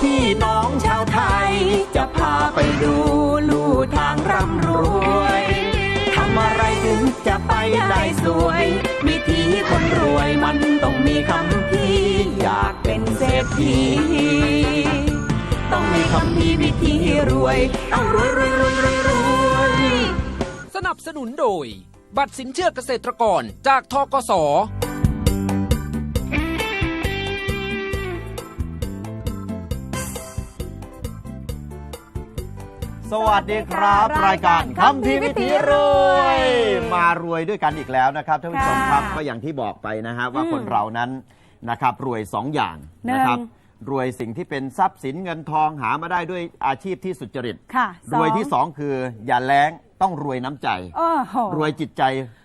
พี่น้องชาวไทย จะพาไปดูลู่ทางร่ำรวยทำอะไรถึงจะไปได้สวยวิธีคนรวยมันต้องมีคำพี่อยากเป็นเศรษฐีต้องมีคำพี่วิธีรวยต้องรวยรวยรวยรวยรวยสนับสนุนโดย บัตรสินเชื่อเกษตรกรจากทกส สวัสดีครับสวัสดีค่ะรายการรายการคำพีวิถีรวย มารวยด้วยกันอีกแล้วนะครับท่านผู้ชมครับค่ะก็อย่างที่บอกไปนะฮะว่าอืมคนเรานั้นนะครับรวยสองอย่างหนึ่งนะครับรวยสิ่งที่เป็นทรัพย์สินเงินทองหามาได้ด้วยอาชีพที่สุจริตค่ะรวยที่สองคืออย่าแล้งต้องรวยน้ำใจโอ้โหรวยจิตใจ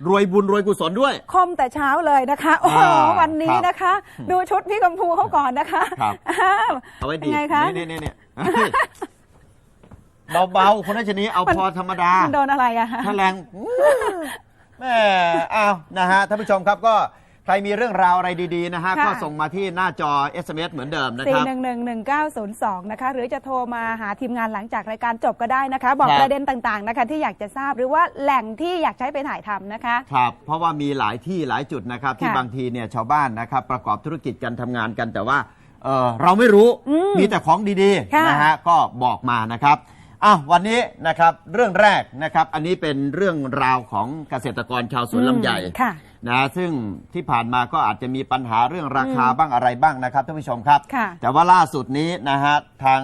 รวยบุญรวยกุศลด้วย คมแต่เช้าเลยนะคะ โอ้โหอ่าวันนี้ครับนะคะ ดูชุดพี่กำพูเขาก่อนนะคะครับอ้าวเอาไว้ดียังไงคะนี่นี่นี่นี่ เบาๆคนนั้นชนี้เอาพอธรรมดามันโดนอะไรอะคะถ้าแรงแม่อ้าวนะฮะท่านผู้ชมครับก็ใครมีเรื่องราวอะไรดี ๆ นะฮะค่ะก็ส่งมาที่หน้าจอ SMS เหมือนเดิมนะคสี่รับหนึ่งหนึ่งหนึ่งเก้าศูนย์สองนะคะ หรือจะโทรมาหาทีมงานหลังจากรายการจบก็ได้นะคะ บอกครับประเด็นต่าง ๆ นะคะ ที่อยากจะทราบหรือว่าแหล่งที่อยากใช้ไปถ่ายทำนะคะ ครับ เพราะว่ามีหลายที่หลายจุดนะครับ ที่ค่ะบางทีเนี่ยชาวบ้านนะครับ ประกอบธุรกิจกันทำงานกันแต่ว่าเออเราไม่รู้อืมมีแต่ของดีค่ะๆนะฮะ ก็บอกมานะครับ อ้าววันนี้นะครับเรื่องแรกนะครับ อันนี้เป็นเรื่องราวของเกษตรกรชาวสวนลำไยอืมค่ะ นะซึ่งที่ผ่านมาก็อาจจะมีปัญหาเรื่องราคาบ้างอะไรบ้างนะครับท่านผู้ชมครับ ค่ะ แต่ว่าล่าสุดนี้นะฮะทาง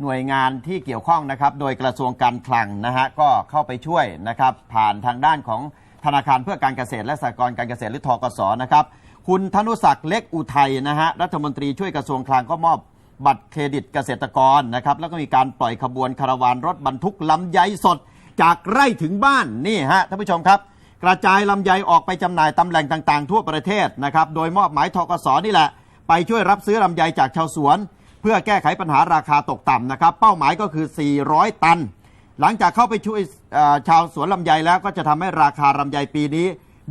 หน่วยงานที่เกี่ยวข้องนะครับ โดยกระทรวงการคลังนะฮะก็เข้าไปช่วยนะครับ ผ่านทางด้านของธนาคารเพื่อการเกษตรและสหกรณ์การเกษตรหรือทกสนะครับ คุณธนุศักดิ์เล็กอุทัยนะฮะรัฐมนตรีช่วยกระทรวงคลังก็มอบ บัตรเครดิตเกษตรกรนะครับแล้วก็มีการปล่อยขบวนคาราวานรถบรรทุกลำไยสด จากไร่ถึงบ้านนี่ฮะท่านผู้ชมครับ กระจายลำไยออกไปจำหน่ายตำแหน่งต่างๆ ทั่วประเทศนะครับโดยมอบหมายทกสนี่แหละ ไปช่วยรับซื้อลำไยจากชาวสวน เพื่อแก้ไขปัญหาราคาตกต่ำนะครับ เป้าหมายก็คือ 400 ตัน หลังจากเข้าไปช่วยชาวสวนลำไยแล้วก็จะทำให้ราคาลำไยปีนี้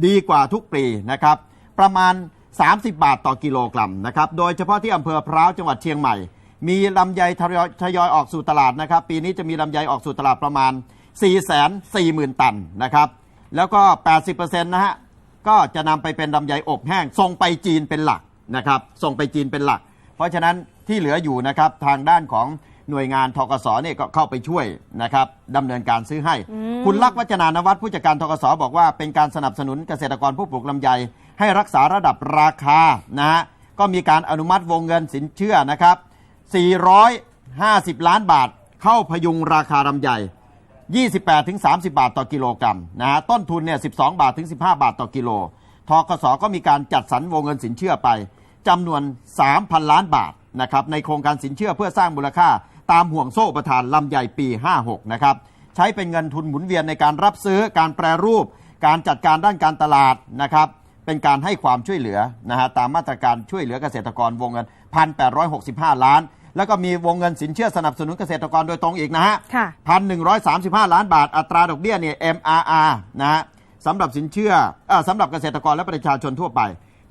ดีกว่าทุกปีนะครับประมาณ 30 บาทต่อกิโลกรัมนะครับ โดยเฉพาะที่อำเภอพร้าวจังหวัดเชียงใหม่ มีลำไยทยอยทยอยออกสู่ตลาดนะครับ ปีนี้จะมีลำไยออกสู่ตลาดประมาณ 4 4 0 0 0 0 ตันนะครับ แล้วก็ 80%นะฮะ ก็จะนำไปเป็นลำไยอบแห้ง ส่งไปจีนเป็นหลักนะครับ ส่งไปจีนเป็นหลัก เพราะฉะนั้นที่เหลืออยู่นะครับทางด้านของหน่วยงานทกสเนี่ยก็เข้าไปช่วยนะครับดำเนินการซื้อให้ คุณลักษณ์วัฒนานวัฒน์ผู้จัดการทกสบอกว่าเป็นการสนับสนุนเกษตรกรผู้ปลูกลำไย ให้รักษาระดับราคานะฮะก็มีการอนุมัติวงเงินสินเชื่อนะครับ 450 ล้านบาท เข้าพยุงราคาลำไย28 ถึง 30 บาทต่อกิโลกรัมนะฮะต้นทุนเนี่ย 12 บาทถึง 15 บาทต่อกิโลทกสก็มีการจัดสรรวงเงินสินเชื่อไปจำนวน 3,000 ล้านบาทนะครับในโครงการสินเชื่อเพื่อสร้างมูลค่า ตามห่วงโซ่ประทานลำไยปี 56 นะครับใช้เป็นเงินทุนหมุนเวียนในการรับซื้อการแปรรูป การจัดการด้านการตลาดนะครับ เป็นการให้ความช่วยเหลือนะฮะตามมาตรการช่วยเหลือเกษตรกรวงเงิน 1,865 ล้าน แล้วก็มีวงเงินสินเชื่อสนับสนุนเกษตรกรโดยตรงอีกนะฮะค่ะ พันหนึ่งร้อยสามสิบห้าล้านบาทอัตราดอกเบี้ยเนี่ย MRR นะฮะสำหรับสินเชื่อเออสำหรับเกษตรกรและประชาชนทั่วไป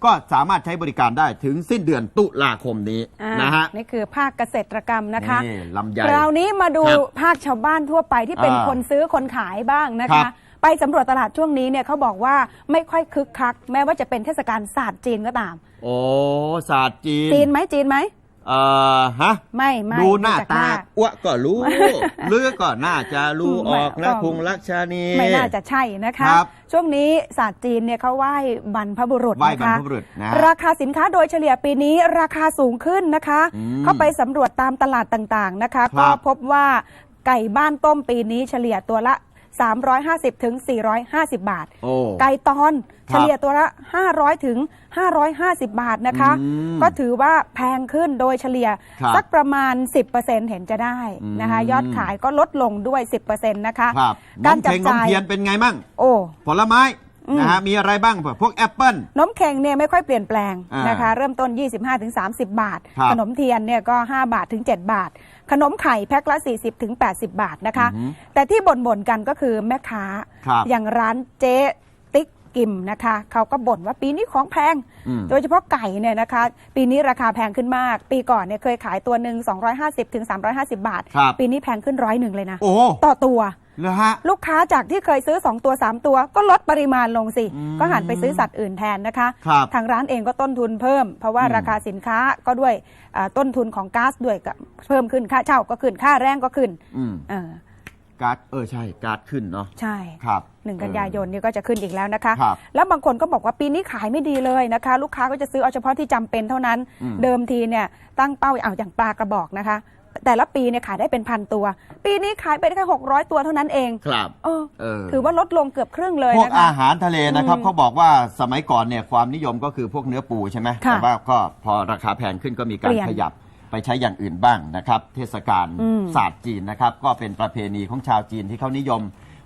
ก็สามารถใช้บริการได้ถึงสิ้นเดือนตุลาคมนี้อ่านะฮะ นี่คือภาคเกษตรกรรมนะคะนี่ลำไยคราวนี้มาดูครับภาคชาวบ้านทั่วไปที่เป็นอ่าคนซื้อคนขายบ้างนะครัคะ บ ไปสำรวจตลาดช่วงนี้เนี่ยเขาบอกว่าไม่ค่อยคึกคัก แม้ว่าจะเป็นเทศกาลศาสตร์จีนก็ตาม โอ้ศาสตร์จีน จีนไหมจีนไหมเอ่อฮะไม่ไม่ดูหน้าจกตาอ้วก็รู้เลือก็น่าจะรู้ออกนะก็คุงลักชานีไม่น่าจะใช่นะคะครับช่วงนี้ศาสตร์จีนเนี่ยเขาไหว้บรรพบุรุษไหว้นะบรรคะพบุรุษนะราคาสินค้าโดยเฉลี่ยปีนี้ราคาสูงขึ้นนะคะอืมเข้าไปสำรวจตามตลาดต่างๆนะคะครับก็พบว่าไก่บ้านต้มปีนี้เฉลี่ยตัวละ 350ถึง450 บาทโอ้ไก่ตอนครัเฉบลี่ยตัวละ 500ถึง550 บาทนะคะอืมก็ถือว่าแพงขึ้นโดยเฉลี่ยครับสักประมาณ 10%เห็นจะได้นะคะอืมยอดขายก็ลดลงด้วย 10%นะคะครับกาน้รองจับเพลงน้องจ่ายเทียนเป็นไงมั่งโอ้ผลไม้อืม นะฮะมีอะไรบ้างพวกแอปเปิ้ลนมเข่งเนี่ยไม่ค่อยเปลี่ยนแปลงอ่านนะคะเริ่มต้น 25-30 บาทครับขนมเทียนเนี่ยก็ 5 บาทถึง 7 บาท ขนมไข่แพ็คละ 40ถึง80 บาทนะคะอือหือแต่ที่บ่นๆกันก็คือแม่ค้าครับอย่างร้านเจ๊ติ๊ กกิมนะคะเขาก็บ่นว่าปีนี้ของแพงอืมโดยเฉพาะไก่เนี่ยนะคะ ปีนี้ราคาแพงขึ้นมาก ปีก่อนเนี่ยเคยขายตัวหนึ่ง250ถึง350 บาทครับปีนี้แพงขึ้นร้อยหนึ่งเลยนะโอ้ต่อตัวเหรอฮะลูกค้าจากที่เคยซื้อ 2 ตัว 3 ตัวก็ลดปริมาณลงสิอืมก็หันไปซื้อสัตว์อื่นแทนนะคะครับทางร้านเองก็ต้นทุนเพิ่ม เพราะว่าอืมราคาสินค้าก็ด้วยอ่าต้นทุนของก๊าซด้วยก็เพิ่มขึ้นค่าเช่าก็ขึ้นค่าแรงก็ขึ้นอืมเออ การ์ดเออใช่การ์ดขึ้นเนาะใช่ครับหนึ่งกันยายนนี่ก็จะขึ้นอีกแล้วนะคะครับแล้วบางคนก็บอกว่าปีนี้ขายไม่ดีเลยนะคะ ลูกค้าก็จะซื้อเอาเฉพาะที่จำเป็นเท่านั้นอืมเดิมทีเนี่ยตั้งเป้าเอาอย่างปลากระบอกนะคะ แต่ละปีเนี่ยขายได้เป็นพันตัว ปีนี้ขายไปได้แค่หกร้อยตัวเท่านั้นเองครับเออเออถือว่าลดลงเกือบครึ่งเลยพวกนะคะอาหารทะเลนะครับอืมเขาบอกว่าสมัยก่อนเนี่ยความนิยมก็คือพวกเนื้อปูใช่ไหมค่ะแต่ว่าก็พอราคาแพงขึ้นก็มีกาเปรลี่ยนขยับ ไปใช้อย่างอื่นบ้างนะครับ เทศกาลอืมศาสตร์จีนนะครับ ก็เป็นประเพณีของชาวจีนที่เขานิยม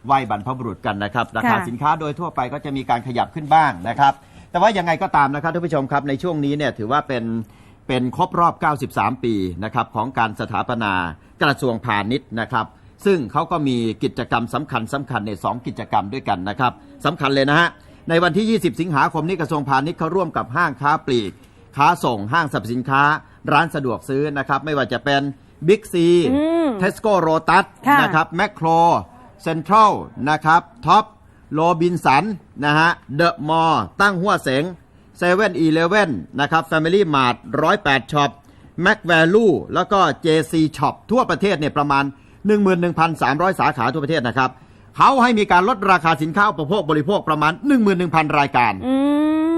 ไหว้บรรพบุรุษกันนะครับ ราคาค่ะ สินค้าโดยทั่วไปก็จะมีการขยับขึ้นบ้างนะครับ แต่ว่ายังไงก็ตามนะครับท่านผู้ชมครับในช่วงนี้เนี่ยถือว่าเป็นเป็นครบรอบ 93 ปีนะครับของการสถาปนากระทรวงพาณิชย์นะครับ ซึ่งเขาก็มีกิจกรรมสำคัญสำคัญในสองกิจกรรมด้วยกันนะครับสำคัญเลยนะฮะในวันที่ 20 สิงหาคมนี้กระทรวงพาณิชย์เขาร่วมกับห้างค้าปลีก ค้าส่งห้างสรรพสินค้าร้านสะดวกซื้อนะครับไม่ว่าจะเป็นบิ๊กซีอืมเทสโก้โรตัสค่ะนะครับแมคโครเซ็นทรัลนะครับท็อปโรบินสันนะฮะเดอะมอลตั้งหัวเสงเซเว่นอีเลฟเว่นนะครับแฟมิลี่มาร์ทร้อยแปดช็อปแม็กแวลูแล้วก็ JC Shop ทั่วประเทศเนี่ยประมาณ 11,300 สาขาทั่วประเทศนะครับเขาให้มีการลดราคาสินค้าอุปโภคบริโภคประมาณ 11,000 รายการอื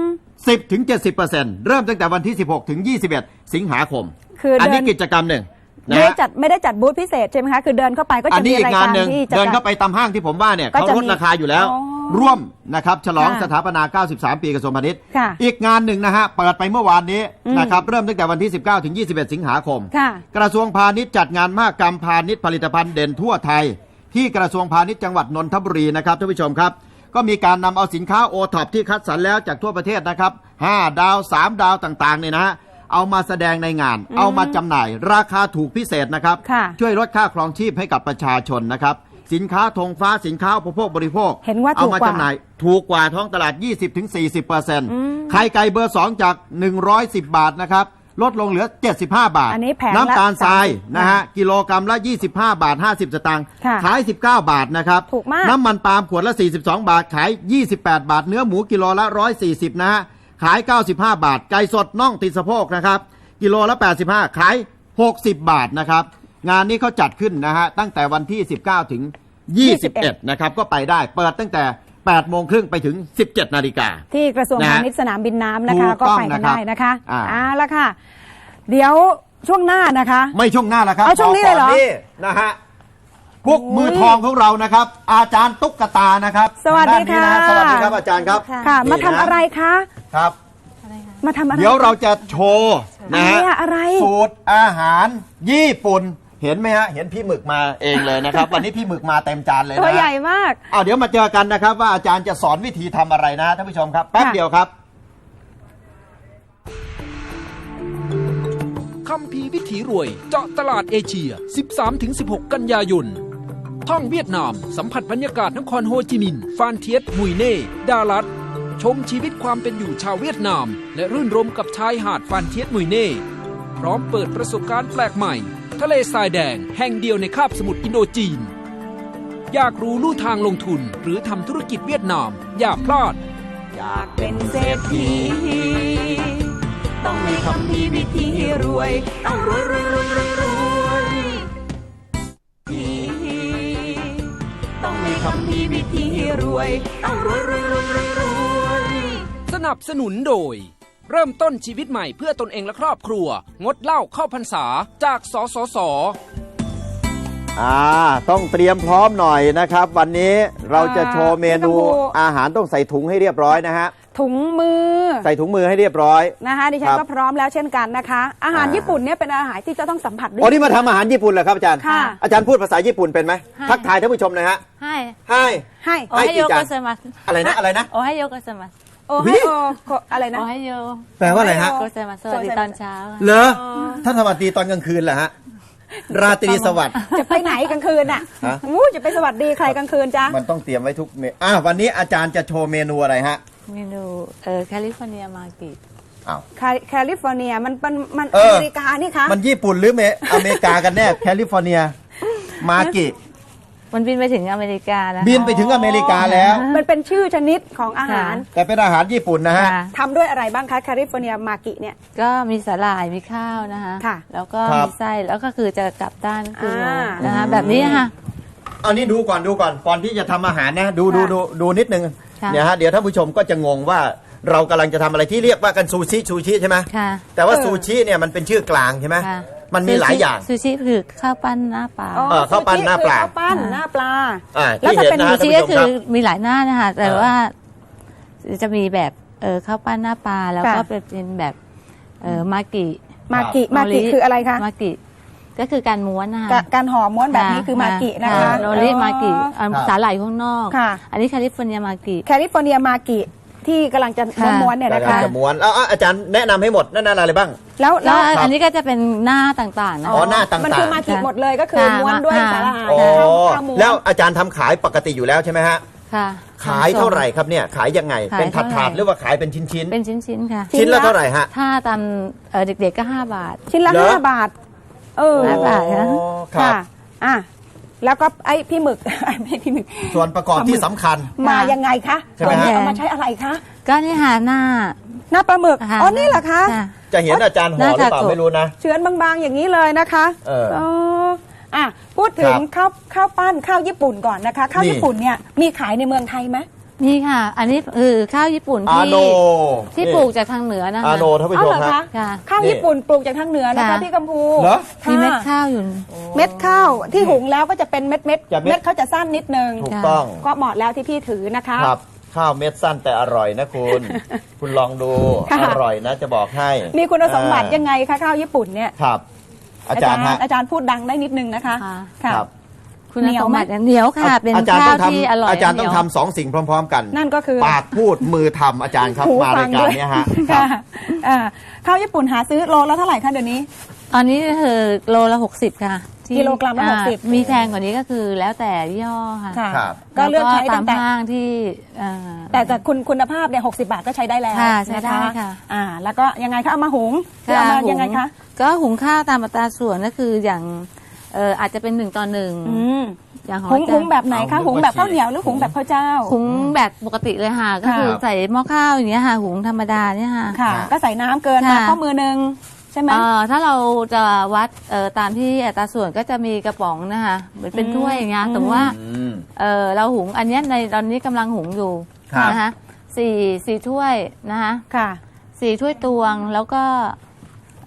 ม 10ถึง70%เริ่มตั้งแต่วันที่ 16ถึง21 สิงหาคม คือเดินอันนี้กิจกรรมหนึ่งนะไม่ได้ฮะจัดไม่ได้จัดบูธพิเศษใช่ไหมคะ คือเดินเข้าไปก็อัจะนนี้มีอีรายกงานการหนึ่งที่จะเดินเข้าไปตามห้างที่ผมว่าเนี่ยก็เขาจะลดมีราคาอยู่แล้ว อ๋อร่วมนะครับฉลองค่ะสถาปนา 93 ปีกระทรวงพาณิชย์ค่ะอีกงานหนึ่งนะฮะเปิดไปเมื่อวานนี้อืม นะครับเริ่มตั้งแต่วันที่ 19ถึง21 สิงหาคม ค่ะ กระทรวงพาณิชย์จัดงานมหกรรมพาณิชย์ผลิตภัณฑ์เด่นทั่วไทย ที่กระทรวงพาณิชย์จังหวัดนนทบุรีนะครับท่านผู้ชมครับ ก็มีการนำเอาสินค้าโอท็อปที่คัดสรรแล้วจากทั่วประเทศนะครับ5ดาว 3 ดาวต่างๆเนี่ยนะฮะเอามาแสดงในงาน เอามาจำหน่าย ราคาถูกพิเศษนะครับค่ะช่วยลดค่าครองชีพให้กับประชาชนนะครับ สินค้าธงฟ้าสินค้าอุปโภคบริโภค เห็นว่าเอาถูกมากว่าจำหน่าย ถูกกว่าท้องตลาด 20-40%เปอร์เซ็นต์มไข่ไก่เบอร์ 2 จาก 110 บาทนะครับ ลดลงเหลือ 75 บาท อันนี้แผงละน้ำตาลทราย30นะฮะกิโลกรัมละ 25 บาท 50 สตางค์ค่ะขาย 19 บาทนะครับถูกมากน้ำมันปาล์มขวดละ 42 บาท ขาย 28 บาท เนื้อหมูกิโลละ 140 นะฮะขาย 95 บาท ไก่สดน่องติดสะโพกนะครับ กิโลละ 85 ขาย 60 บาทนะครับงานนี้เขาจัดขึ้นนะฮะตั้งแต่วันที่ 19 ถึง 21 นะครับก็ไปได้เปิดตั้งแต่ 8โมงครึ่งไปถึง 17 นาฬิกา ที่กระทรวงนะพาฮะณิชย์สนามบินน้ำนะคะถูกก็ต้องไปกันนะครับได้นะคะอ่าอ่าละค่ะ เดี๋ยวช่วงหน้านะคะ ไม่ช่วงหน้าแล้วครับเอาช่วงนี้เลยเหรอก่นี่นะฮะพวกมือทองของเรานะครับ อาจารย์ตุ๊กตานะครับ สวัสดีทางานนี้นค่ะสวัสดีครับอาจารย์ครับค่ะ มาทำนี่นอะไรคะครับมาทำอะไรเดี๋ยวเราจะโชว์นะฮะอะไรอะอะไรสูตรอาหารญี่ปุ่น เห็นไหมฮะเห็นพี่หมึกมาเองเลยนะครับ วันนี้พี่หมึกมาเต็มจานเลยนะตัวใหญ่มากเอาเดี๋ยวมาเจอกันนะครับ ว่าอาจารย์จะสอนวิธีทำอะไรนะท่านผู้ชมครับแป๊บค่ะเดียวครับคำพีร์วิถีรวย เจาะตลาดเอเชีย 13-16 กันยายน ท่องเวียดนาม สัมผัสบรรยากาศนครโฮจิมินห์ ฟานเทียสมุยเน่ ดาลัด ชมชีวิตความเป็นอยู่ชาวเวียดนาม และรื่นรมกับชายหาดฟานเทียสมุยเน่ พร้อมเปิดประสบการณ์แปลกใหม่ ทะเลทรายแดงแห่งเดียวในคาบสมุทรอินโดจีน อยากรู้ลู่ทางลงทุนหรือทำธุรกิจเวียดนาม อย่าพลาด อยากเป็นเศรษฐีต้องมีคำพีวิธีรวยต้องรวยรวยรวยรวยรวยต้องมีคำพีวิธีรวยต้องรวยรวยรวยรวยรวยสนับสนุนโดย เริ่มต้นชีวิตใหม่เพื่อตนเองและครอบครัว งดเหล้าเข้าพรรษาจากสสส อ่าต้องเตรียมพร้อมหน่อยนะครับ วันนี้เราจะโชว์เมนูอาหารต้องใส่ถุงให้เรียบร้อยนะฮะถุงมือใส่ถุงมือให้เรียบร้อย นะคะดิฉันก็พร้อมแล้วเช่นกันนะคะ อาหารญี่ปุ่นเนี่ยเป็นอาหารที่จะต้องสัมผัสด้วอ๋อย นี่มาทำอาหารญี่ปุ่นเหรอครับอาจารย์ค่ะ อาจารย์พูดภาษาญี่ปุ่นเป็นไหมทักทายท่านผู้ชมหนะฮะはい。ให้ ให้โอให้ให้โยกี่จาน โกะเซมัสอะไรนะอะไรนะ โอ้ให้โยโกะเซมัส โอ้ฮโออะไรนะ ขอให้โยแปลว่าอะไรฮะ โกเซมาสวัสดีตอนเช้าเหรอท่านสวัสดีตอนกลางคืนเหรอฮะ ราตรีสวัสดิ์ จะไปไหนกลางคืนอะฮะ อู้จะไปสวัสดีใครกลางคืนจ้ามันต้องเตรียมไว้ทุกเมอะวันนี้อาจารย์จะโชว์เมนูอะไรฮะเมนูเอ่อแคลิฟอร์เนียมากิตแคลิแคลิฟอร์เนียมันมันมันอเมริกานี่คะมันญี่ปุ่นหรือเมอเมริกากันแน่ แคลิฟอร์เนีย มาเกต มันบินไปถึงอเมริกาแล้ว บินไปถึงอเมริกาแล้ว มันเป็นชื่อชนิดของอาหาร แต่เป็นอาหารญี่ปุ่นนะฮะค่ะ ทำด้วยอะไรบ้างคะแคลิฟอร์เนียมากิเนี่ย ก็มีสาหร่ายมีข้าวนะคะค่ะแล้วก็ครับ มีไส้แล้วก็คือจะกลับด้านก็คืออ่านะคะแบบนี้ค่ะ เอานี่ดูก่อนดูก่อนก่อนที่จะทำอาหารนะ ดูดูดูดูนิดนึงค่ะ เนี่ยฮะเดี๋ยวท่านผู้ชมก็จะงงว่าเรากำลังจะทำอะไรที่เรียกว่ากันซูชิซูชิใช่ไหมค่ะ แต่ว่าเออ ซูชิเนี่ยมันเป็นชื่อกลางใช่ไหมค่ะ มันมีหลายอย่าง ซูชิคือข้าวปั้นหน้าปลาอ๋อเออข้าวปั้นหน้าปลาซูชิคือข้าวปั้นหน้าปลาอ่าแล้วที่ถ้าเห็นเป็นนะซูฮะท่านชิผู้ก็ชมคืคอรับมีหลายหน้านะคะแต่เออว่าจะมีแบบเออข้าวปั้นหน้าปลาแล้วก็ค่ะเป็นแบบเออมากิมากิมากิคืออะไรคะมากิก็คือการม้วนนะคะกะการห่อม้วนแบบนี้คือมากินะคะโรลิมากิอันครับสาหร่ายข้างนอกค่ะอันนี้แคลิฟอร์เนียมากิแคลิฟอร์เนียมากิ ที่กำลังจะค่ะ ม้วนๆเนี่ยนะกำลังคะจะม้วนแล้วอาจารย์แนะนำให้หมดนั่นอะไรบ้าง แล้วแล้แล้ววอันนี้ก็จะเป็นหน้าต่างๆนะ อ๋อหน้าต่างๆ มันคือมากิหมดเลยก็คือค่ะม้วนด้วยค่ะสาหร่ายอ๋อข้าวข้าวม้วน แล้วอาจารย์ทำขายปกติอยู่แล้วใช่ไหมฮะ ค่ะขายเท่าไหร่ครับเนี่ย ขายยังไงขายเป็นถาดเท่าไหร่ถาดหรือว่าขายเป็นชิ้นชิ้นเป็นชิ้นๆค่ะชิ้นละเท่าไหร่ฮะ ถ้าตามเอ่อเด็กๆก็ 5 บาท ชิ้นละเหรอ ห้าบาท เออ ห้าบาทนะ อ๋อครับค่ะอะ แล้วก็ไอ้พี่หมึก ไม่พี่หมึกส่วนประกอบที่สำคัญ มายังไงคะใช่ไหมฮะตัวนี้เอามาใช้อะไรคะ ก็นี่หาหน้า หน้าปลาหมึกค่ะอ๋อ นี่เหรอคะค่ะจะเห็นอาจารย์ห่อหรือเปล่าน่าจะ ไม่รู้นะ เฉือนบางๆอย่างนี้เลยนะคะเอออะพูดถึงครับข้าวข้าวปั้นข้าวญี่ปุ่นก่อนนะคะ ข้าวนี่ ญี่ปุ่นเนี่ยมีขายในเมืองไทยไหม นี่ค่ะ อันนี้คือข้าวญี่ปุ่นอาที่โนที่นี่ปลูกจากทางเหนือนะคะ อาโนท่านผู้เอาชมเหรอครัคะบค่ะ ข้าวนี่ญี่ปุ่นปลูกจากทางเหนือนะคะค่ะ พี่กัมพูเหรอ มีเม็ดค่ะข้าวอยู่ เม็ดข้าวที่หุงแล้วก็จะเป็นเม็ดเม็ดจะเม็ด เม็ดเขาจะสั้นนิดนึง ถูกต้องก็เหมาะแล้วที่พี่ถือนะคะ ครับ ข้าวเม็ดสั้นแต่อร่อยนะคุณ คุณลองดูค่ะ อร่อยนะจะบอกให้มีคุณสมบัติอ่ายังไงคะข้าวญี่ปุ่นเนี่ย ครับ อาจารย์ฮะ อาจารย์พูดดังได้นิดนึงนะคะค่ะค่ะครับ คุณเหนียวสมไหมบัติเหนียวค่ะเป็นอาจารย์ข้าต้วองที่อทำร่อยอาจารย์ต้องเหนีวทำสองสิ่งพร้อม ๆ กันนั่นก็คือปากพูดมือทำอาจารย์ครับหูมาฟัรางยการด้วยเนี้ยฮะค่ะอ่าข้าวญี่ปุ่นหาซื้อโลละเท่าไหร่คะเดี๋ยวนี้ ตอนนี้คือโลละ60ค่ะที่กิโลกรัมละอ่า60 มีแพงกว่านี้ก็คือแล้วแต่ยี่ห้อค่ะค่ะ ครับ ก็เลือกใช้ตาตั้มงแต่ ห้างที่เอ่อ แต่แต่คุณคุณภาพเนี่ยหกบาทก็ใช้ได้แล้วค่ะใช้ได้นค่ะ อ่า แล้วก็ยังไงคะเอามาหุงค่ะเอามาหุยังไงคะ ก็หุงข้าวตามอัตราส่วนก็คืออย่าง เอ่ออาจจะเป็นหนึ่งต่อหนึ่งอืมอย่างของหุงอาจารย์หุงแบบไหนคะเอาหุงแบบลูกข้าวเหนียวหรือหุงแบบข้าวเจ้า หุงแบบปกติเลยค่ะ ก็คือครับใส่หม้อข้าวอย่างเงี้ยค่ะ หุงธรรมดาเนี่ยค่ะค่ะค่ะก็ใส่น้ำเกินมาค่ะข้อมือหนึ่งใช่ไหมเอ่อถ้าเราจะวัดเอ่อตามที่อัตราส่วนก็จะมีกระป๋องนะคะเหมือนเป็นอืมถ้วยอย่างเงี้ยอืมสมมติว่าอืมเออเราหุงอันเนี้ยในตอนนี้กำลังหุงอยู่ครับนะคะสี่สี่ถ้วยนะคะค่ะสี่ถ้วยตวงแล้วก็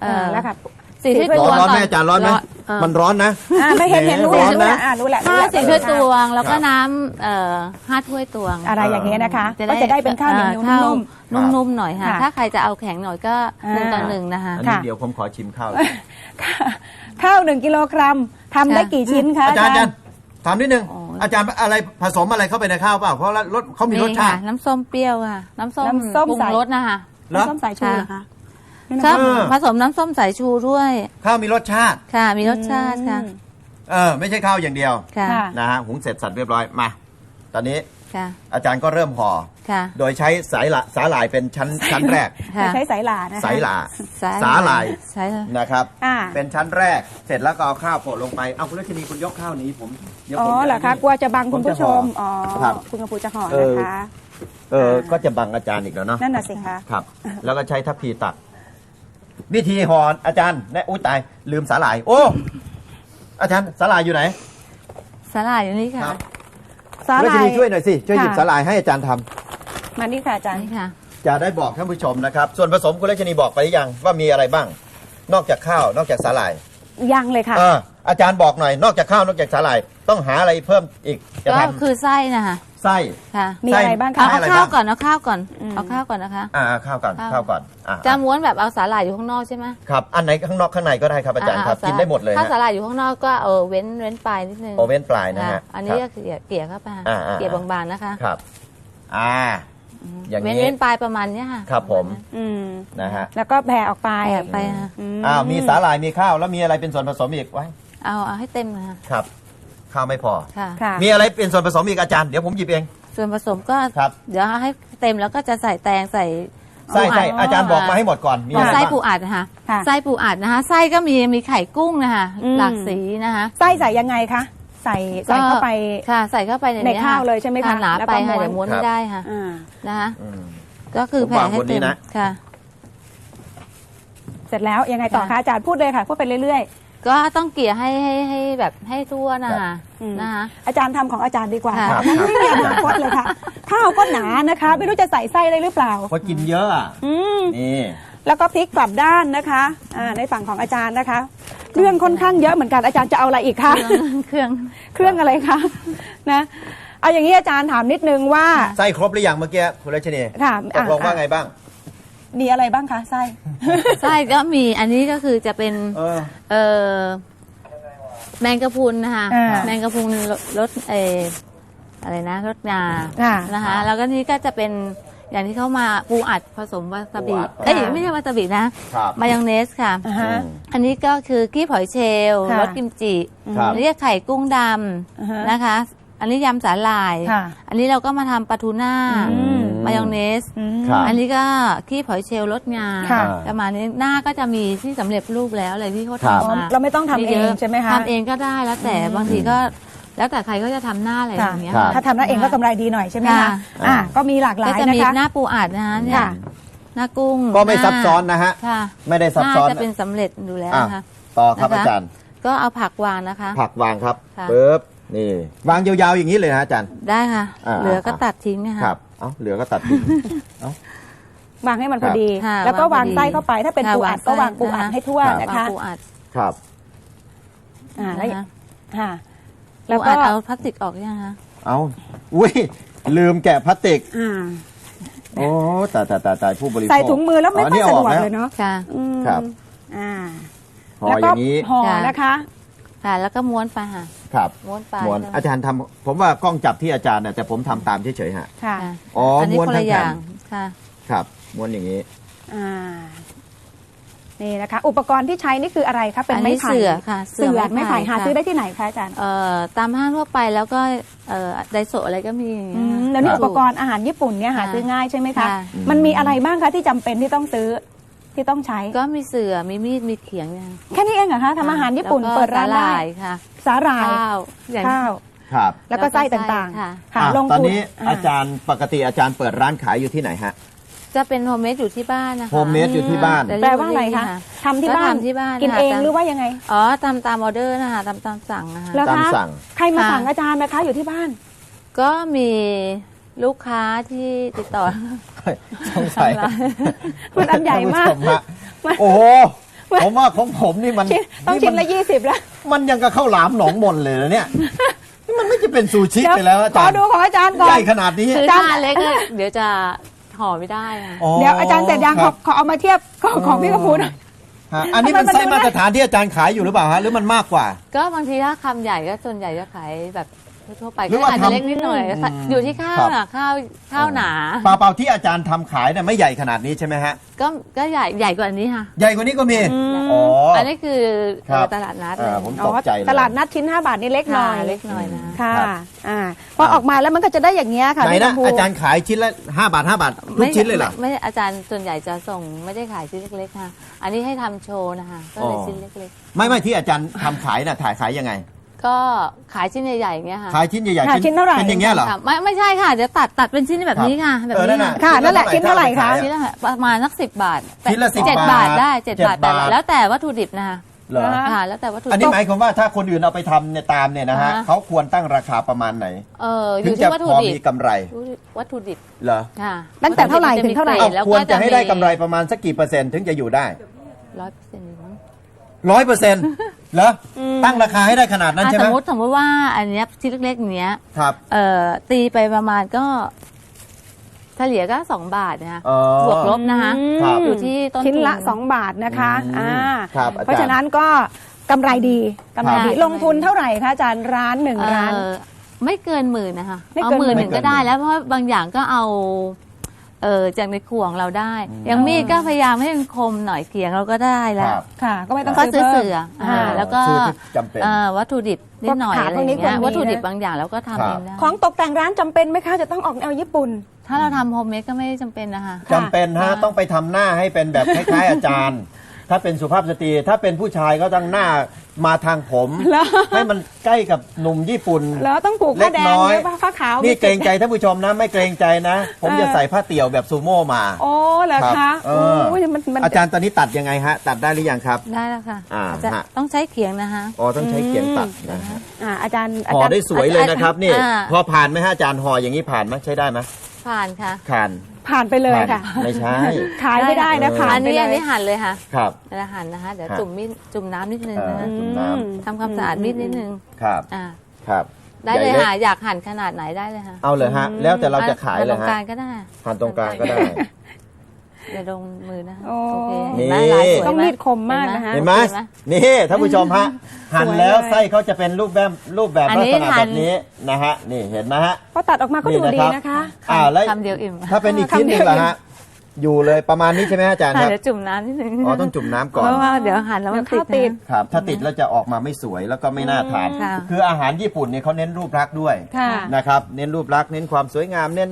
เออ่าอแล้วค่ะ สี่ถ้วยสี่ตร้วองนร้อนไหมต่อาจารย์ร้อนไหมเออมันร้อนนะ อ่าไม่เห็นเห็นรู้ร้แล้อวนรู้นะแล้วอ่ารู้แหละรู้ห้าแล้วสี่ถ้วยตวง แล้วก็ครับน้ำเอ่อห้าถ้วยตวงอะไรอย่างเงี้ยนะคะก็จะได้เป็นข้าวเหนียวอ่อข้าวนุ่มนุ่มๆหน่อยค่ะ ค่ะถ้าใครจะเอาแข็งหน่อยก็หนึ่งอ่าต่อหนึ่งนะคะ อันค่ะนี้เดี๋ยวผมขอชิมข้าวๆค่ะข้าวหนึ่งกิโลกรัมทำได้ค่ะกี่ชิ้นคะอาจารย์อาจารย์ถามนิดนึง โอ้ย อาจารย์อะไรผสมอะไรเข้าไปในข้าวเปล่าเพราะว่ารสเขามีรสชาติค่ะน้ำส้มเปรี้ยวค่ะ น้ำส้มน้ำส้มปรุงสายรสนะคะเหรอน้ำส้มสายชูเหรอคะ นี่นะชอบเออผสมน้ำส้มสายชูด้วย ข้าวมีรสชาติ ค่ะ มีรสชาติค่ะอืมเออ ไม่ใช่ข้าวอย่างเดียวค่ะ ค่ะ นะฮะหุงเสร็จสัตว์เรียบร้อยมา ตอนนี้ค่ะ อาจารย์ก็เริ่มห่อค่ะ โดยใช้สายละสาหร่ายเป็นชั้นชั้นแรก ค่ะจะใช้สายหลานะคะ สายหลาสายสาหร่ายสายนะครับ อ่า เป็นชั้นแรก เสร็จแล้วก็เอาข้าวโปะลงไป เอาคุณรัชนีคุณยกข้าวหนี้ผมเดี๋ยวอ๋อผมจเหรอคะ กลัวจะบังคุณผู้ชม ผอ๋อครับ คุณกระพูจะห่อเอนะอ คะ เออ ก็จะบังอาจารย์อีกแล้วเนาะ นั่นน่ะสิคะ ครับ แล้วก็ใช้ทัพพีตัก วิธีห่ออาจารย์แน่อุ้ยตาย ลืมสาหร่าย โอ้ อาจารย์สาหร่ายอยู่ไหน สาหร่ายอยู่นี่ค่ะครับ สาหรัชร่านียช่วยหน่อยสิช่วยหยิบค่ะ สาหร่ายให้อาจารย์ทำมานี่ค่ะอาจารย์ นี่ค่ะ จะได้บอกท่านผู้ชมนะครับ ส่วนผสมคุณรัชนีบอกไปหรือยังว่ามีอะไรบ้าง นอกจากข้าวนอกจากสาหร่ายยังเลยค่ะ อ่าอาจารย์บอกหน่อย นอกจากข้าวนอกจากสาหร่าย ต้องหาอะไรเพิ่มอีกจะก็ทคือไส้นะคะำ ไส้ค่ะมีอะไรบ้างใช่คะ เอาอะไรเอาข้าวบ้างก่อนเอาข้าวก่อนอืม เอาข้าวก่อนนะคะ อ่าข้าวก่อนข้าวข้าวก่อนอ่าจะม้วนแบบเอาสาหร่ายอยู่ข้างนอกใช่ไหมครับอันไหนข้างนอกข้างในก็ได้ครับอาจารย์ครับเสกินได้หมดเลยถ้าฮะสาหร่ายอยู่ข้างนอกก็เออเว้นเว้นปลายนิดนึงโอเว่นปลายนะค่ะฮะ อันนี้คก็รับเกลี่ยเกลี่ยเข้าไปอ่าอ่า เกลี่ยบางๆนะคะครับ อ่า อย่างเว้นนี้เว้นปลายประมาณเนี้ยค่ะครับผม อืมนะฮะแล้วก็แผ่ออกไปแอบไปค่ะม อ้าวมีสาหร่ายมีข้าวแล้วมีอะไรเป็นส่วนผสมอีกไว้เอาเอาให้เต็มนะคะครับ ข้าวไม่พอ ค่ะ ค่ะ มีอะไรเป็นส่วนผสมอีกอาจารย์ เดี๋ยวผมหยิบเอง ส่วนผสมก็ ครับ เดี๋ยวให้เต็มแล้วก็จะใส่แตงใส่ไส้ไส้ปูดอาจารย์บอกมาให้หมดก่อน มีอ๋อะอไรไส้บ้างปูอัดนะคะค่ะไส้ปูอัดนะคะไส้ก็มีมีไข่กุ้งนะคะอืม หลากสีนะคะ ไส้ใส่ยังไงคะ ใส่ใส่เข้าไป ค่ะ ใส่เข้าไปในในนี้ข้าวเลยใช่ไหมคะหนาแล้วไปก็ม้วนค่ะเดี๋ยวม้วนไม่ได้ค่ะอ่านะคะอืม ก็คือผมแผ่วางให้บนนี้เต็มนะ ค่ะ เสร็จแล้วยังไงต่อคะค่ะอาจารย์พูดเลยค่ะ พูดไปเรื่อย ก็ต้องเกลี่ยให้ให้ให้แบบให้ทั่วนะคะอืมนะคะๆอาจารย์ทำของอาจารย์ดีกว่าค่ะ ค่ะมันไม่มีอนาคตเลยค่ะ ข้าวก็หนานะคะ ไม่รู้จะใส่ไส้ได้หรือเปล่าเพราะกินเยอะอะอืม นี่แล้วก็พลิกกลับด้านนะคะอ่าในฝั่งของอาจารย์นะคะ เรื่องค่อนข้างเยอะเหมือนกันอาจารย์จะเอาอะไรอีกคะ เครื่องเครื่องอะไรคะ นะ เอาอย่างนี้อาจารย์ถามนิดนึงว่า ไส้ครบหรือยังเมื่อกี้คุณรัชนีค่ะตกลงว่าอะไงบ้าง มีอะไรบ้างคะไส้ ไส้ก็มีอันนี้ก็คือจะเป็นเออ เออแมงกะพรุนนะคะอ่าแมงกะพรุนรสรสเอออะไรนะรสงาค่ะนะคะแล้วก็นี่ก็จะเป็นอย่างที่เข้ามาปูอัดผสมวาซาบิปูอัด เอ้ยค่ะไม่ใช่วาซาบินะครับ มายองเนสค่ะ อ่าฮะ อืม อันนี้ก็คือกี้หอยเชลล์ค่ะรสกิมจิครับ อันนี้ไข่กุ้งดอ่าฮะำนะคะ อันนี้ยำสาหร่าย ค่ะอันนี้เราก็มาทำปลาทูน่าอืม มายองเนสอืมครับ อันนี้ก็ขี้หอยเชลล์รสงาค่ะ ประมาณนี้หน้าก็จะมีที่สำเร็จรูปแล้วอะไรที่เขาครับ ทำมาเราไม่ต้องทำเองใช่ไหมคะ ทำเองก็ได้แล้วแต่บางทีก็แล้วแต่ใครก็จะทำหน้าอะไรอค่ะย่างเงี้ยครับถ้าทำได้เองก็กำไรดีหน่อยใช่ไหมคะค่ะ อ่าก็มีหลากหก็ลายจะนะมีคะ หน้าปูอัดนะคะเนี่ยค่ะ หน้ากุ้งก็ไม่หซับซ้อนนะฮะ ค่ะไม่ได้ซับหน้าซ้อนจะเป็นสำเร็จอยู่แล้วอะนะคะ ต่อครับนะคะ อาจารย์ ก็เอาผักวางนะคะ ผักวางครับค่ะ ปึ๊บนี่ วางยาวๆอย่างนี้เลยนะอาจารย์ ได้ค่ะ อ่าเหลือก็อ่า ตัดทิ้งนะคะ ครับเอ้าเหลือก็ตัดทิ้งวางให้มันพอดี ค่ะแล้วก็วางวางพอดีไส้เข้าไป ถ้าเป็นค่ะปูอัดก็วางปูอัดวางไส้ให้ทั่วครับ นะคะปูอัดครับ อ่าแล้วนะคะค่ะปูแล้วก็อัดเอาพลาสติกออกยังคะ เอาอุ้ยลืมแกะพลาสติก อ่าโอ้ตายตายตายตายผู้บริโภคใส่ถุงมือแล้วไม่ค่อยนี่สะอดอกวกแเลยเนาะค่ะ อืมครับ อ่า ห่อแล้วอก็ย่างนี้ ห่อค่ะ นะคะ ค่ะ แล้วก็ม้วนไปค่ะ ครับม้วนไปม้วนอาจารย์ทำผมว่ากล้องจับที่อาจารย์เนี่ยแต่ผมทำตามเฉยๆฮะ ค่ะ ค่ะอ๋ออันนี้ม้วนคนทั้ละงอแผ่นย่างค่ะ ครับม้วนอย่างนี้ อ่า นี่นะคะ อุปกรณ์ที่ใช้นี่คืออะไรคะ เป็นอันไม้นี้ไผ่เสือค่ะเสือไม้ไผ่หาค่ะ ซื้อได้ที่ไหนคะอาจารย์ เอ่อตามห้างทั่วไปแล้วก็เอ่อไดโซะอะไรก็มีอย่างอืเงี้ยมเดี๋ยวนี้ครับอุปกรณ์อาหารญี่ปุ่นเนี่ยหาค่ะซื้อง่ายใช่ไหมคะ ค่ะ มันมีอะไรบ้างคะที่จำเป็นที่ต้องซื้อ ที่ต้องใช้ ก็มีเสือมีมีดมีเขียงเนี่ยแค่นี้เองเหรอคะทำอาหารญี่ปุ่นแล้วก็เปิดร้านได้สหยค่ะสาหร่ายข้าวอย่างข้าวครับแล้วก็ไส้แล้วก็ไส้ต่างค่ะๆค่ะอะลงตอนทุนนี้อาจารย์ปกติอาจารย์เปิดร้านขายอยู่ที่ไหนฮะจะเป็นโฮมเมดอยู่ที่บ้านนะคะโฮมเมดอยู่ที่บ้านอืมแปลว่าอะไรคะทำที่บ้านก็ทำที่บ้านกินค่ะเองตามหรือว่ายังไงอ๋อทำตามออเดอร์นะคะทำตามสั่งนะคะแล้วตามคะสั่งใครมาค่ะสั่งอาจารย์นะคะอยู่ที่บ้าน ก็มี ลูกค้าที่ติดต่อ สงสัยมันอันใหญ่มากท่นผู้ชฮะโอ้โหผมว่าของผมนี่มันชิ้นต้องชิ้นละยี่สิบแล้วมันยังกับข้าวหลามหนองมนเลยนะเนี่ยนี่มันไม่จะเป็นซูชิไปแล้วอาขจาอรย์ดูของอาจารย์ก่อใหญ่น ขนาดนี้ คือจานหน้าเล็กอะเดี๋ยวจะห่อไม่ได้ค่ะเดี๋ยวอาจารย์เสร็จยังขคอรับขอเอามาเทียบของของพี่กระพูหน่อย ฮะอันนี้มันทำไมมันไส้ดู มาตรได้ฐานที่อาจารย์ขายอยู่หรือเปล่าฮะหรือมันมากกว่า ก็บางทีถ้าคำใหญ่ก็ส่วนใหญ่จะขายแบบ ทั่วๆไปหรืก็อว่าอาจจะทำเล็กนิดหน่อย อืมอยู่ที่ข้าวครับน่ะข้าวข้าวหนาเปล่าๆที่อาจารย์ทำขายเนี่ยไม่ใหญ่ขนาดนี้ใช่ไหมฮะ ก็ก็ใหญ่ใหญ่กว่าอันนี้ค่ะใหญ่กว่านี้ก็มี อ๋ออั นนี้คือครับ ตลาดนัดอ่าเลยผมอ๋ตอกใจเลย ตลาดนัดชิ้น 5 บาทนี่เล็กหน่ค่ะอยเล็กหน่อยนะ ค่ะครับ อ่าพอออกมาแล้วมันก็จะได้อย่างเงี้ยค่ะไหนพี่นะกำพูอาจารย์ขายชิ้นละ5บาท5บาททุกชิ้นเลยเหรอ ไม่ไม่อาจารย์ส่วนใหญ่จะส่งไม่ได้ขายชิ้นเล็กๆค่ะ อันนี้ให้ทำโชว์นะคะก็เลยอ๋อ ชิ้นเล็กไม่ไม่ที่อาจารย์ทำขายน่ะถ่ายขายยังไงๆ ก็ขายชิ้นใหญ่ๆอย่างเงี้ยค่ะขายชิ้นใหญ่ๆค่ะชิ้นเท่าไหร่ เป็นอย่างเงี้ยเหรอค่ะไม่ไม่ใช่ค่ะเดี๋ยวตัดตัดเป็นชิ้นแบบนี้ค่ะแบบเออนั่นี้นน่ะค่ะค่ะนั่นแหละชิ้นเท่าไหร่คะชิ้นละประมาณสักสิบบาทชิ้นละ10เจ็ดบาบาททได้เจ็ดเจ็ดบาทแต่บาทแล้วแต่วัตถุดิบนะคะเหรออ่าค่ะแล้วแต่วัตถุอันดินี้บหมายความว่าถ้าคนอื่นเอาไปทำเนี่ยตามเนี่ยนะฮะอ่าเขาควรตั้งราคาประมาณไหน เอออถึงยู่จะที่วัตถุพอดิบมีกำไร วัตถุดิบเหรอค่ะตั้งแต่เท่าไหร่ถึงเท่าไหร่วัตถุดิบเอาจะมีควรจะให้ได้มีกำไรประมาณสักกี่เปอร์เซ็นต์ถึงจะอยู่ได้ร้อยเปอร์เซ็นต์มั้งร้อยเปอร์เซ็นต์ เหรอตั้งราคาให้ได้ขนาดนั้นอะใช่สไหมมมติสมมติว่าอันเนี้ยชิ้นเล็กๆอย่างเนี้ย ครับ เอ่อตีไปประมาณก็เฉลี่ยก็สองบาทนะคะอ๋อบวกลบนะคะครับ อยู่ที่ต้นทุน ชิ้นละ 2 บาทนะคะอืมอ่าครับอาจารย์ เพราะฉะนั้นก็กำไรดีกำไรดีค่ะลงทุนเท่าไหร่คะอาจารย์ร้านหนึ่งร้าน เอ่อไม่เกินหมื่นนะคะไม่เอาเกินหมื่นหมื่นหนึ่งก็ได้แล้วเพราะบางอย่างก็เอา เออจากในขวงเราได้ อย่างมีดก็พยายามให้มันคมหน่อยเขียงเราก็ได้แล้วครับ ค่ะ ก็ไม่ต้องก็ซื้ซื้ออเพิ่มเสืออ่าแล้วก็ซื้อที่จำเป็น อ่าวัตถุดิบนิดหน่อยพวกขาอะไรอย่างพวกนี้ควรมีเงี้ยวัตถุดิบนะบางอย่างเราก็ทำครับเองได้ของตกแต่งร้านจำเป็นไหมคะจะต้องออกแนวญี่ปุ่น ถ้าเราทำโฮมเมดก็ไม่ได้จำเป็นนะคะ จำเป็นฮะต้องไปทำหน้าให้เป็นแบบคล้ายๆอาจารย์ ถ้าเป็นสุภาพสตรีถ้าเป็นผู้ชายก็ต้องหน้า มาทางผมแล้วให้มันใกล้กับหนุ่มญี่ปุ่น แล้วต้องผูกผ้าแดงเล็กน้อยด้วยผ้าขาวนี่ไม่เกรงใจท่านผู้ชมนะ ไม่เกรงใจนะ ผมจะใส่ผ้าเตี่ยวแบบซูโม่มา โอ้เหรอครัคะบเอโอ้อยมันมัน อาจารย์ตอนนี้ตัดยังไงฮะ ตัดได้หรือยังครับ ได้แล้วค่ะอ่าจะฮะ ต้องใช้เขียงนะคะ อ๋อต้องใช้เขียงตัดนะฮะอ่าอาจารย์อาห่อจารย์ ได้สวยเลยนะครับนี่อ่า พอผ่านไหมฮะอาจารย์ห่ออย่างนี้ผ่านไหมใช้ได้ไหมผ่านค่ะ ผ่าน ผ่านไปเลยค่ะผ่านไม่ใช่ ขายไม่ได้นะเออผ่าอันนไปนี้เลอันย นี้หั่นเลยค่ะครับเวลาหั่นนะคะเดี๋ยวครับ จุ่มมีดจุ่มน้ำนิดนึงเออนะคะจุ่มน้ทำความสะอาดมีดนิดนึงำครับอ่าครับได้เลยใหญ่ค่ะอยากหั่นขนาดไหนได้เลยค่ะเอาเลยฮะ แล้วแต่เราจะขายเลยตรงฮะกลางก็ได้ผ่านตรงกลางก็ได้ อย่าลงมือนะคะโอ้ โอเคนี่เห็นไหมลายสวยต้องไหมีดคมมากนะคะ เห็นไหมโอคนี่ท่านผู้ชมฮะหั่นแล้วสวยเลยไส้เขาจะเป็นรูปแบบรูปแบบอันลักนี้ษณะหั่แบน บนี้นะฮะนี่เห็นไหมฮะ พอตัดออกมาก็ดูดีนะคะ อ่าแล้วคำเดียวอิ่ม ถ้าเป็นอีกคำชิ้นหเดีนึ่ยวงล่ะฮะ อยู่เลยประมาณนี้ใช่ไหมฮะอาจารย์คค่ะรับ เดี๋ยวจุ่มน้ำนิดนึงอ๋อต้องจุ่มน้ำก่อน เพราะว่าเดี๋ยวหั่นแล้วมันเดี๋ติยวดข้าวติด นะ ครับ ถ้าติดแล้วจะออกมาไม่สวยแล้วก็ไม่น่าทาน ค่ะ คืออาหารญี่ปุ่นเนี่ยเขาเน้นรูปลักษณ์ด้วยค่ะ นะครับ เน้นรูปลักษณ์เน้นความสวยงาม เน้น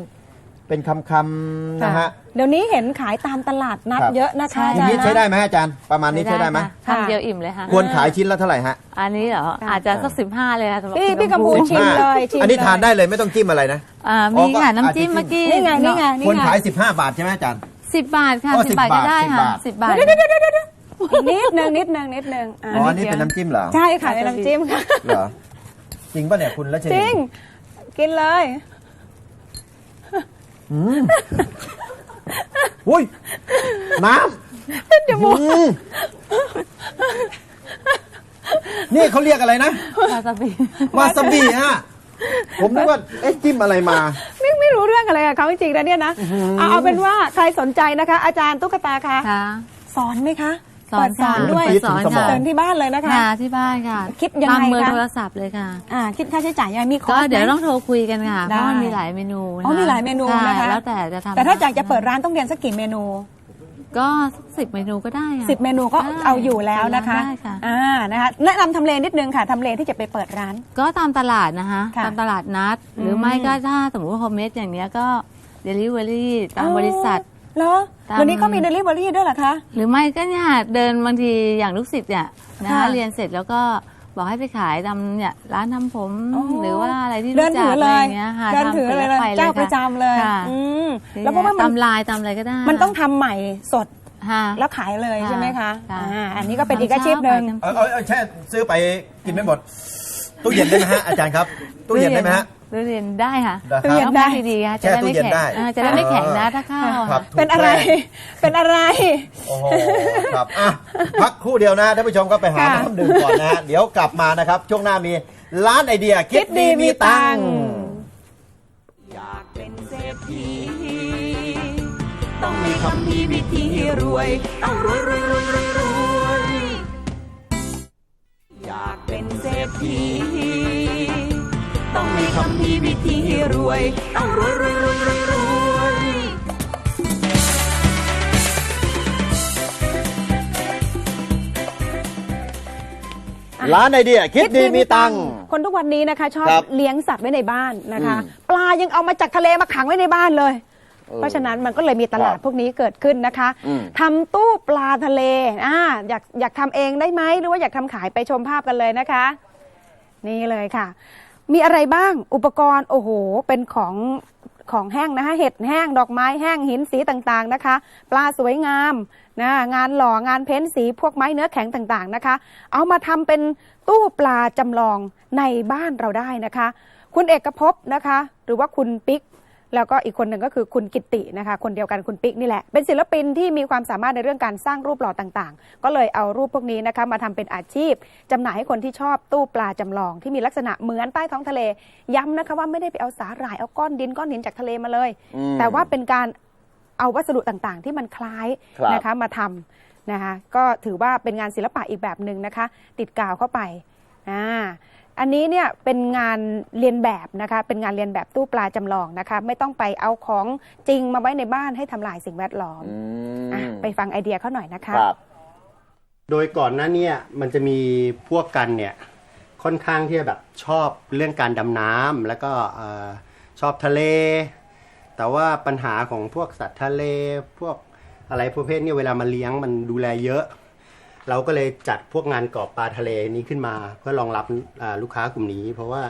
เป็นคำคำๆนะฮะเดี๋ยวนี้เห็นขายตามตลาดนัดครับเยอะนะคะใช่อาอจาย่างรนี้ย์ใช้นะ ได้ไหมฮะอาจารย์ ประมาณนี้ใช้ได้ไหมค่ะคำเดียวอิ่มเลยค่ะ ควรขายชิ้นละเท่าไหร่ฮะอันนี้เหรอ อาจจะสักสิบห้าเลยค่ะสำหรับพี่คุณพี่กัมพูพู ชิมเลยชิมอันนี้ทานเลยได้เลยไม่ต้องจิ้มอะไรนะ อ่าอ๋อมีก็ค่ะอาจจะน้ำจิ้มเมื่อกี้นี่ไงนี่ไงนี่ควรไงขาย 15 บาทใช่ไหมอาจารย์ สิบบาทค่ะอ๋อสิบบาท10ก็ได้10ค่ะบาท สิบบาทอีกนิดนึงนิดนึงนิดนึงอ่าอ๋ออันนี้เป็นน้ำจิ้มเหรอใช่ค่ะเป็นน้ำจิ้มค่ะ เหรอจริงป่ะเนี่ยคุณรัชนีจริง กินเลย อืมอุ้ย น้ำจมูกอืมนี่เขาเรียกอะไรนะ วาซาบิวาซาบิฮะผมนึกว่าเอ๊ะจิ้มอะไรมา ไม่ไม่รู้เรื่องอะไรกับเขาจริงๆนะเนี่ยนะ เอาเอาเป็นว่าใครสนใจนะคะ อาจารย์ตุ๊กตาคะค่ะสอนไหมคะ สอนเปิดสอนค่ะด้วยมันปี๊ดสอนถึงสมองค่ะเดินที่บ้านเลยนะคะค่ะที่บ้านค่ะคิดยังไงตามเบอร์คะโทรศัพท์เลยค่ะอ่าคิดค่าใช้จ่ายยังไงมีคอก็ร์สไหมเดี๋ยวต้องโทรคุยกันค่ะเพได้ราะมันมีหลายเมนูนะคะอ๋อมีหลายเมนูใช่นะคะแล้วแต่จะทำแต่ถ้าอยากจะเปิดร้านต้องเรียนสักกี่เมนูก็สิบเมนูก็ได้ค่ะสิบเมนูก็ได้เอาอยู่แล้วนะคะได้ค่ะอ่านะคะแนะนำทำเลนิดนึงค่ะทำเลที่จะไปเปิดร้าน ก็ตามตลาดนะคะค่ะตามตลาดนัด หรืออมไม่ก็ถ้าสมมติว่าโฮมเมดอย่างเนี้ยก็เดลิเวอรี่ตามบริษัท เหรอตาม เดี๋ยวนี้เขามีเดลิเวอรี่ด้วยเหรอคะ หรือไม่ก็เนี่ยเดินบางทีอย่างลูกศิษย์เนี่ยนะค่ะคะเรียนเสร็จแล้วก็บอกให้ไปขายตามเนี่ยร้านทำผมอ๋อ หรือว่าอะไรที่เดิรู้นจัถืกออะเลไรยอย่างเงี้ยค่ะเดินถือทำเลยสร็จไปเจ้าประจำเลยค่ะอืมแล้วเพราะว่ามันตามลายตามอะไรก็ได้มันต้องทำใหม่สดค่ะ แล้วขายเลยค่ะใช่ไหมคะค่ะ อ่าอันนี้ก็เป็นอีกอาชีพหนึ่ง เออเออเออแช่ซื้อไปกินไม่หมด ตู้เย็นได้ไหมฮะอาจารย์ครับตู้เย็นได้ไหมฮะ ตู้เย็นได้ค่ะได้ครับตู้เย็นได้ อาดีๆค่ะแช่จะได้ไม่ตู้เย็นแข็งได้ อ่าจะได้ไม่แข็งนะถ้าข้าวครัค่ะบถูกเป็นอะไรแป้งเป็นอะไร โอ้โหครับอะพักครู่เดียวนะท่านผู้ชมก็ไปหาค่ะน้ำดื่มก่อนนะฮะเดี๋ยวกลับมานะครับ ช่วงหน้ามีร้านไอเดีย คิดดีมีตังค์ อยากเป็นเศรษฐีต้องมีคำพีวิธีรวย ต้องรวยรวยรวยรวยรวย อยากเป็นเศรษฐีต้องมีคำพีวิธีรวย ต้องรวยรวยรวยรวยรวยร้านไอเดียคิดดีมีตังค์คนทุกวันนี้นะคะ ชอบครับเลี้ยงสัตว์ไว้ในบ้านนะคะอืมปลายังเอามาจากทะเลมาขังไว้ในบ้านเลย เออเพราะฉะนั้นมันก็เลยมีตลาดครับพวกนี้เกิดขึ้นนะคะอืมทำตู้ปลาทะเลอ่าอยากอยากทำเองได้ไหมหรือว่าอยากทำขายไปชมภาพกันเลยนะคะ นี่เลยค่ะ มีอะไรบ้างอุปกรณ์โอ้โห เป็นของของแห้งนะคะเห็ดแห้งดอกไม้แห้งหินสีต่างๆนะคะ ปลาสวยงามนะงานหล่องานเพ้นสีพวกไม้เนื้อแข็งต่างๆนะคะ เอามาทำเป็นตู้ปลาจำลองในบ้านเราได้นะคะ คุณเอกภพนะคะ หรือว่าคุณปิ๊ก แล้วก็อีกคนหนึ่งก็คือคุณกิตตินะคะ คนเดียวกันคุณปิ๊กนี่แหละ เป็นศิลปินที่มีความสามารถในเรื่องการสร้างรูปหล่อต่างๆ ก็เลยเอารูปพวกนี้นะคะมาทำเป็นอาชีพจำหน่ายให้คนที่ชอบตู้ปลาจำลองที่มีลักษณะเหมือนใต้ท้องทะเล ย้ำนะคะว่าไม่ได้ไปเอาสาหร่ายเอาก้อนดินก้อนหินจากทะเลมาเลยอืมแต่ว่าเป็นการเอาวัสดุต่างๆ ที่มันคล้ายครับนะคะมาทำนะคะก็ถือว่าเป็นงานศิลปะอีกแบบหนึ่งนะคะ ติดกาวเข้าไปอ่า อันนี้เนี่ยเป็นงานเรียนแบบนะคะ เป็นงานเรียนแบบตู้ปลาจำลองนะคะ ไม่ต้องไปเอาของจริงมาไว้ในบ้านให้ทำลายสิ่งแวดล้อมอือะมไปฟังไอเดียเขาหน่อยนะคะครับโดยก่อนหน้าเนี่ยมันจะมีพวกกันเนี่ยค่อนข้างที่จะแบบชอบเรื่องการดำน้ำแล้วก็เอ่อชอบทะเล แต่ว่าปัญหาของพวกสัตว์ทะเลพวกอะไรประเภทเนี้เวลามาเลี้ยงมันดูแลเยอะ เราก็เลยจัดพวกงานกอบปลาทะเลนี้ขึ้นมา เพื่อรองรับลูกค้ากลุ่มนี้ เพราะว่า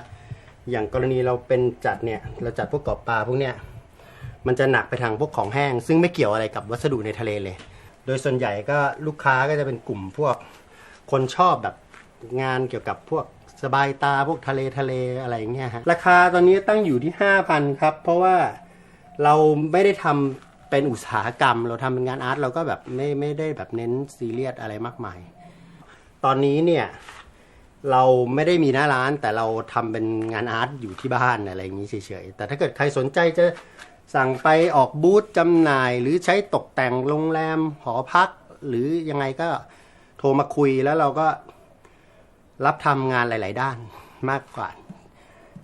อย่างกรณีเราเป็นจัดเนี่ยเราจัดพวกกอบปลาพวกเนี้ยมันจะหนักไปทางพวกของแห้ง ซึ่งไม่เกี่ยวอะไรกับวัสดุในทะเลเลย โดยส่วนใหญ่ก็ลูกค้าก็จะเป็นกลุ่มพวกคนชอบแบบงานเกี่ยวกับพวกสบายตาพวกทะเลทะเลอะไรเงี้ยฮะราคาตอนนี้ตั้งอยู่ที่ 5,000 ครับ เพราะว่าเราไม่ได้ทำ เป็นอุตสาหกรรม เราทำเป็นงานอาร์ตเราก็แบบไม่ไม่ได้แบบเน้นซีเรียสอะไรมากมาย ตอนนี้เนี่ยเราไม่ได้มีหน้าร้านแต่เราทำเป็นงานอาร์ตอยู่ที่บ้านอะไรอย่างนี้เฉยๆ แต่ถ้าเกิดใครสนใจจะสั่งไปออกบูธจำหน่าย หรือใช้ตกแต่งโรงแรมหอพัก หรือยังไงก็โทรมาคุยแล้วเราก็รับทำงานหลาย ๆ ด้านมากกว่า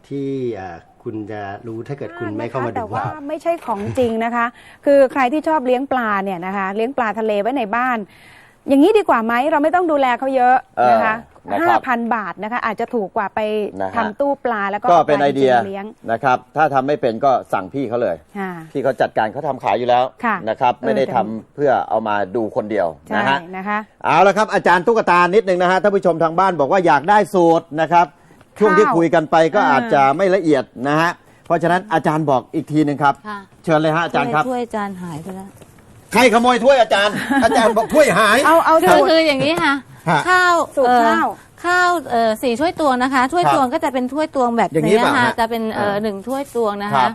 ที่อ่อ คุณจะรู้ถ้าเกิดคุณไม่เข้ามาแต่ดูว่าไม่ใช่ของจริงนะคะ คือใครที่ชอบเลี้ยงปลาเนี่ยนะคะ เลี้ยงปลาทะเลไว้ในบ้าน อย่างนี้ดีกว่าไหมเราไม่ต้องดูแลเขาเยอะนะคะเออนะคห้ารับพันบาทนะคะ อาจจะถูกกว่าไปนะฮะทำตู้ปลาแล้วก็ก็เป็นไอเดียปลาจริงๆเลี้ยงนะครับ ถ้าทำไม่เป็นก็สั่งพี่เขาเลยค่ะพี่เขาจัดการเขาทำขายอยู่แล้วค่ะนะครับเออไม่ได้แต่ทำเพื่อเอามาดูคนเดียวใช่นะฮะนะคะเอาละครับอาจารย์ตุ๊กตานิดนึงนะฮะท่านผู้ชมทางบ้านบอกว่าอยากได้สูตรนะครับ ช่วงที่ข้าวคุยกันไปก็อ่าอาจจะไม่ละเอียดนะฮะ เพราะฉะนั้นอาจารย์บอกอีกทีหนึ่งครับ ค่ะ เชิญเลยฮะอาจารย์ครับ ถ้วยจานหายไปแล้ว ใครขโมยถ้วยอาจารย์ อาจารย์บอกถ้วยหาย เอาเอาคืสูอตร คืออย่างนี้ค่ะ ฮะข้าวสูตรเอ่อข้าว ข้าวเอ่อสี่ถ้วยตวงนะคะถ้วยครับตวงก็จะเป็นถ้วยตวงแบบอย่างนี้นี้ป่ะนะคะฮะจะเป็นเอ่ออ่าหนึ่งถ้วยตวงนะครัคะบ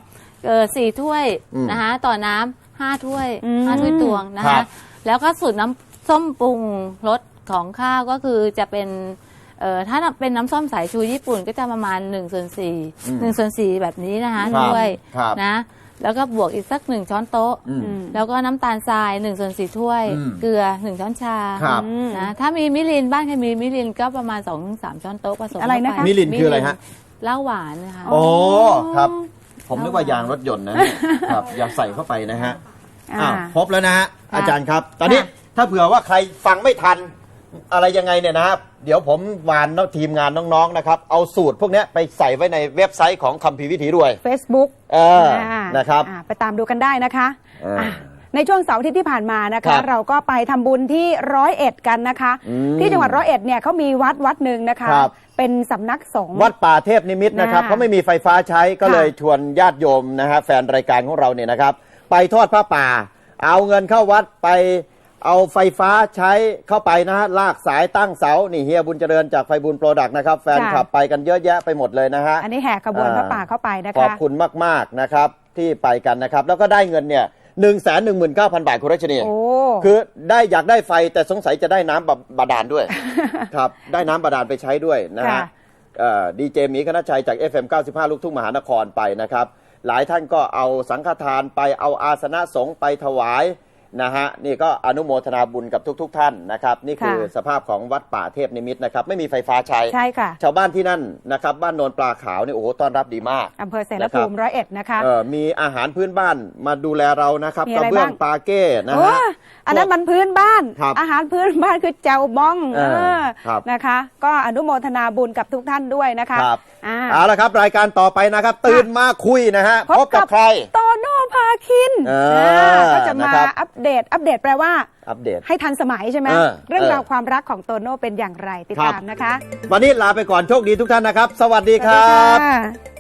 เอ่อสี่ถ้วยอืมนะคะต่อน้ำห้าถ้วยอืม ห้าถ้วยตวงนะครัคะบ แล้วก็สูตรน้ำส้มปรุงรสของข้าวก็คือจะเป็น เอ่อถ้าเป็นน้ำส้มสายชูญี่ปุ่นก็จะประมาณ1ส่วนอืม4 1ส่วน4แบบนี้นะคะครับถ้วยครับนะ แล้วก็บวกอีกสักหนึ่งช้อนโต๊ะ อืมอืมแล้วก็น้ำตาลทราย1ส่วน4ถ้วย อืมเกลือ 1 ช้อนชาครับอืมนะถ้ามีมิรินบ้านใครมีมิรินก็ประมาณ2อถึงสช้อนโต๊ะผสมอะไรนะคะเข้าปมิรินคืออะไรฮะ เหล้าหวานนะคะโอ้ครับ ผมนึกว่ายางรถยนต์นะเนี่ยครับอย่าใส่เข้าไปนะฮะอ่า อ้าวครบแล้วนะฮะค่ะอาจารย์ครับ ตอนนี้ค่ะถ้าเผื่อว่าใครฟังไม่ทัน อะไรยังไงเนี่ยนะครับ เดี๋ยวผมวานน้องทีมงานน้องๆนะครับ เอาสูตรพวกเนี้ยไปใส่ไว้ในเว็บไซต์ของคัมภีร์วิถีรวย Facebook เอออ่านะครับ อ่าไปตามดูกันได้นะคะเอออะในช่วงเสาร์อาทิตย์ที่ผ่านมานะครัคะ บเราก็ไปทำบุญที่ร้อยเอ็ดกันนะคะ อืมที่จังหวัดร้อยเอ็ดเนี่ยเขามีวัดวัดหนึ่งนะคะ ครับ เป็นสำนักสงฆ์ วัดป่าเทพนิมิตนะครับน่า เขาไม่มีไฟฟ้าใช้ก็ค่ะเลยชวนญาติโยมนะฮะแฟนรายการของเราเนี่ยนะครับ ไปทอดผ้าป่า เอาเงินเข้าวัดไป เอาไฟฟ้าใช้เข้าไปนะฮะลากสายตั้งเสา นี่เฮียบุญเจริญจากไฟบุญโปรดักต์นะครับ แฟนคลับไปกันเยอะแยะไปหมดเลยนะฮะ อันนี้แห่ขบวนพระป่าเข้าไปนะขอบคะคุณมาก ๆ นะครับ ที่ไปกันนะครับ แล้วก็ได้เงินเนี่ยหนึ่งแสนหนึ่งหมื่นเก้าพันบาทคุณรัชนีโอ้คือได้อยากได้ไฟแต่สงสัยจะได้น้ำบาดาลด้วย ครับ ได้น้ำบาดาลไปใช้ด้วยนะฮะค่ะดีเจหมีคณชัยจาก FM 95 ลูกทุ่งมหานครไปนะครับ หลายท่านก็เอาสังฆทานไปเอาอาสนะสงฆ์ไปถวาย นะฮะนี่ก็อนุโมทนาบุญกับทุกๆท่านนะครับ นี่คือค่ะ สภาพของวัดป่าเทพนิมิตนะครับ ไม่มีไฟฟ้าใช้ ใช่ค่ะชาวบ้านที่นั่นนะครับ บ้านโนนปลาขาวนี่โอ้โหต้อนรับดีมาก อำเภอเสรภูมิร้อยเอ็ดนะคะ เออมีอาหารพื้นบ้านมาดูแลเรานะครับมีกอะระไรเบื้องบ้างปาเก้นะโอ้ฮะ อันนั้นมันพื้นบ้าน ครับอาหารพื้นบ้านคือเจ้าบ้องเออเออครับนะคะ ก็อนุโมทนาบุญกับทุกท่านด้วยนะคะครับ อ่า เอาละครับ รายการต่อไปนะครับ ตื่นมาคุยนะฮะพบกับใคร โตโน่พาคินเอออ่าก็จะมานะครับอัปเดต อัปเดตแปลว่า อัปเดต ให้ทันสมัยใช่ไหม เออเรื่องเออราวความรักของโตโน่เป็นอย่างไรติดครับตามนะคะวันนี้ลาไปก่อนโชคดีทุกท่านนะครับ สวัสดีสควัสรัดีบค่ะ